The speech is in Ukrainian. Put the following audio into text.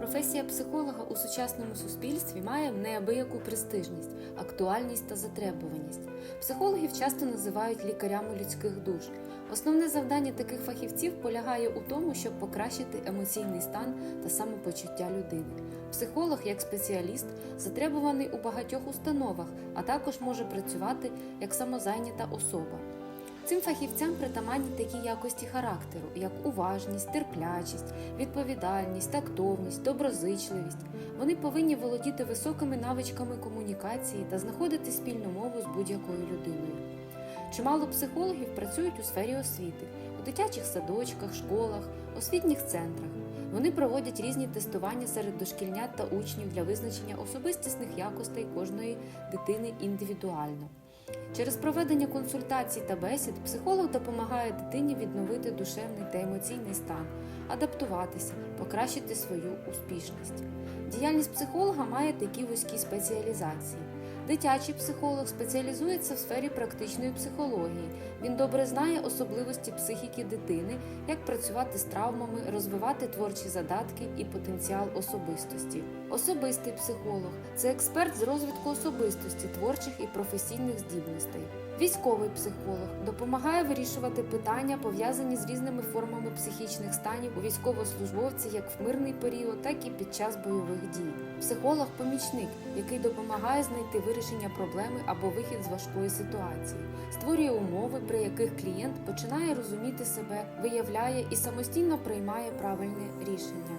Професія психолога у сучасному суспільстві має неабияку престижність, актуальність та затребуваність. Психологів часто називають лікарями людських душ. Основне завдання таких фахівців полягає у тому, щоб покращити емоційний стан та самопочуття людини. Психолог, як спеціаліст, затребуваний у багатьох установах, а також може працювати як самозайнята особа. Цим фахівцям притаманні такі якості характеру, як уважність, терплячість, відповідальність, тактовність, доброзичливість. Вони повинні володіти високими навичками комунікації та знаходити спільну мову з будь-якою людиною. Чимало психологів працюють у сфері освіти, у дитячих садочках, школах, освітніх центрах. Вони проводять різні тестування серед дошкільнят та учнів для визначення особистісних якостей кожної дитини індивідуально. Через проведення консультацій та бесід психолог допомагає дитині відновити душевний та емоційний стан, адаптуватися, покращити свою успішність. Діяльність психолога має такі вузькі спеціалізації. Дитячий психолог спеціалізується в сфері практичної психології. Він добре знає особливості психіки дитини, як працювати з травмами, розвивати творчі задатки і потенціал особистості. Особистий психолог це експерт з розвитку особистості, творчих і професійних здібностей. Військовий психолог допомагає вирішувати питання, пов'язані з різними формами психічних станів у військовослужбовця як в мирний період, так і під час бойових дій. Психолог-помічник, який допомагає знайти вирішення проблеми або вихід з важкої ситуації, створює умови, при яких клієнт починає розуміти себе, виявляє і самостійно приймає правильне рішення.